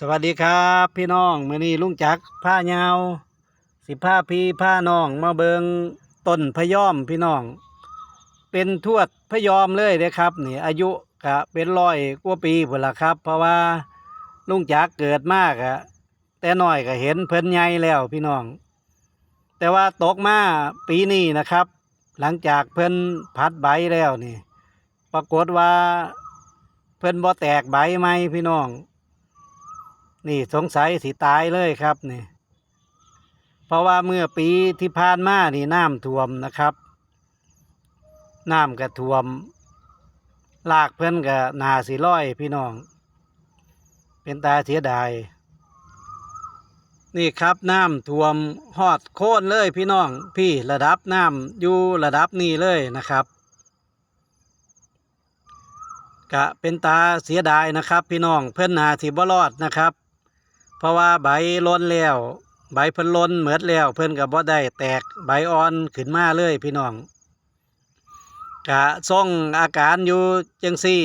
สวัสดีครับพี่น้องมื้อนี้ลุงจักผ้ายาวสิผ้าพี่ผ้าน้องมาเบิงต้นพยอมพี่น้อง เป็นทวดพยอมเลยเด้ครับนี่อายุก็เป็นร้อยกว่าปีพุ่นละครับ เพราะว่าลุงจักเกิดมากอะแต่น้อยก็เห็นเพิ่นใหญ่แล้วพี่น้อง แต่ว่าตกมาปีนี้นะครับ หลังจากเพิ่นพัดใบแล้วนี่ ปรากฏว่าเพิ่นบ่แตกใบไหมพี่น้อง นี่สงสัยสิตายเลยครับนี่ เพราะว่าเมื่อปีที่ผ่านมานี่น้ำท่วมนะครับ น้ำก็ท่วม ลากเพิ่อนก็นาสิร้อยพี่น้อง เป็นตาเสียดาย นี่ครับน้ำท่วมหอดโค่นเลยพี่น้อง พี่ระดับน้ำอยู่ระดับนี้เลยนะครับกะเป็นตาเสียดายนะครับ พี่น้องเพิ่อนนาสิบ่รอดนะครับ เพราะว่าใบล้นแล้ว ใบเพิ่นล้นเหมือดแล้ว เพิ่นก็บ่ได้แตกใบอ่อนขึ้นมาเลยพี่น้องกะส่งอาการอยู่จังซี่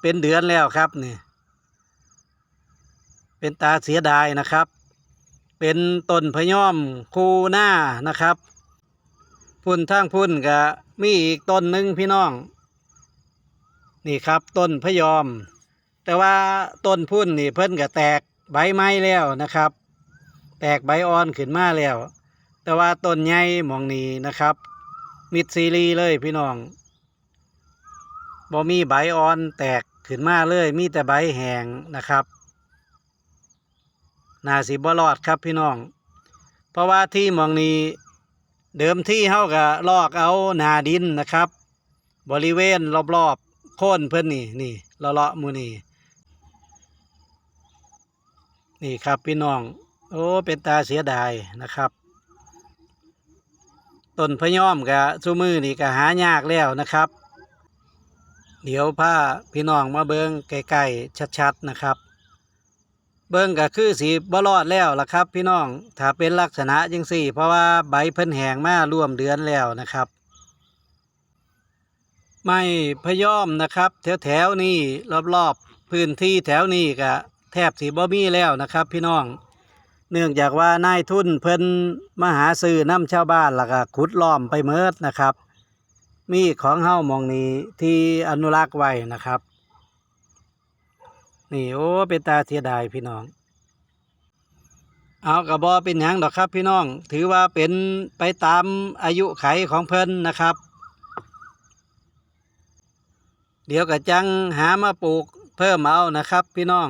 เป็นเดือนแล้วครับนี่เป็นตาเสียดายนะครับ เป็นต้นพย่อมคูหน้านะครับ พุ่นทางพุ่นก็มีอีกต้นหนึ่งพี่น้อง นี่ครับต้นพยอม แต่ว่าต้นพุ่นนี่เพิ่นก็แตก ใบไม้แล้วนะครับ แตกใบอ่อนขึ้นมาแล้ว แต่ว่าต้นใหญ่หมองนี้นะครับ มิดซีรีเลยพี่น้องบ่มีใบอ่อนแตกขึ้นมาเลยมีแต่ใบแห้งนะครับนาสิบ่รอดครับพี่น้อง เพราะว่าที่หมองนี้เดิมที่เฮาก็ลอกเอานาดินนะครับ บริเวณรอบๆโค่นเพิ่อนนี่นี่เลาะๆหมูนี่ นี่ครับพี่น้อง โอ้เป็นตาเสียดายนะครับต้นพะยอมกับซูมือนี่ก็หายากแล้วนะครับ เดี๋ยวพาพี่น้องมาเบิ้งใกล้ๆชัดๆนะครับ เบิ้งก็คือสีบรอดแล้วล่ะครับ พี่น้องถ้าเป็นลักษณะจังสี่ เพราะว่าใบเพิ่นแหงมาร่วมเดือนแล้วนะครับไม้พะยอมนะครับ แถวๆนี่รอบๆพื้นที่แถวนี้ก็ แทบสีบ่มีแล้วนะครับ พี่น้อง เนื่องจากว่านายทุนเพิ่นมาหาซื้อน้ำชาวบ้านแล้วก็ขุดล้อมไปเมิดนะครับ มีของเฮ้ามองนี้ที่อนุรักษ์ไว้นะครับ นี่โอ้เป็นตาเสียดายพี่น้องเอากระบอเป็นหยังดอกครับพี่น้อง ถือว่าเป็นไปตามอายุไขของเพิ่นนะครับ เดี๋ยวก็จังหามาปลูกเพิ่มเอานะครับพี่น้อง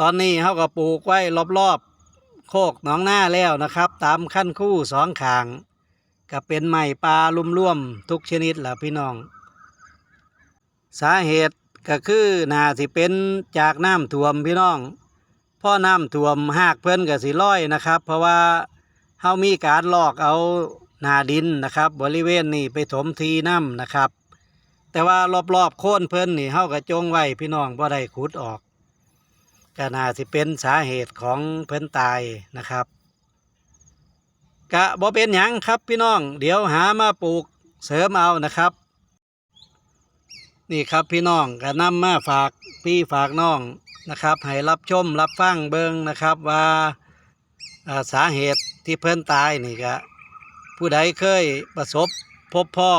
ตอนนี้เขาก็ปลูกไว้รอบๆ โคกหนองหน้าแล้วนะครับ ตามขั้นคู่สองขางก็เป็นไม้ปลาลุ่มร่วมทุกชนิดแหละพี่น้อง สาเหตุก็คือนาสิเป็นจากน้ำท่วมพี่น้องเพ่อน้ำท่วมหากเพิ่นก็สิร้อยนะครับ เพราะว่าเฮามีการลอกเอานาดินนะครับ บริเวณนี้ไปถมทีน้ำนะครับ แต่ว่ารอบๆโค่นเพิ่นนี่เฮาก็จงไว้พี่น้องบ่ได้ขุดออก ก็น่าสิเป็นสาเหตุของเพิ่นตายนะครับกะบ่เป็นหยังครับพี่น้อง เดี๋ยวหามาปลูกเสริมเอานะครับ นี่ครับพี่น้องก็นำมาฝากพี่ฝากน้องนะครับ ให้รับชมรับฟังเบิงนะครับว่าอ่าสาเหตุที่เพิ่นตายนี่ก็ผู้ใดเคยประสบพบพ่อ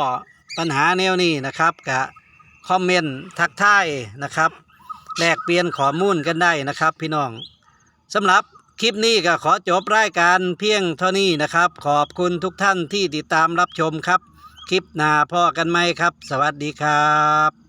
ปัญหาแนวนี้นะครับกะคอมเมนต์ทักทายนะครับ แลกเปลี่ยนข้อมูลกันได้นะครับ พี่น้องสำหรับคลิปนี้ก็ขอจบรายการเพียงเท่านี้นะครับ ขอบคุณทุกท่านที่ติดตามรับชมครับ คลิปหน้าพ่อกันไหมครับ สวัสดีครับ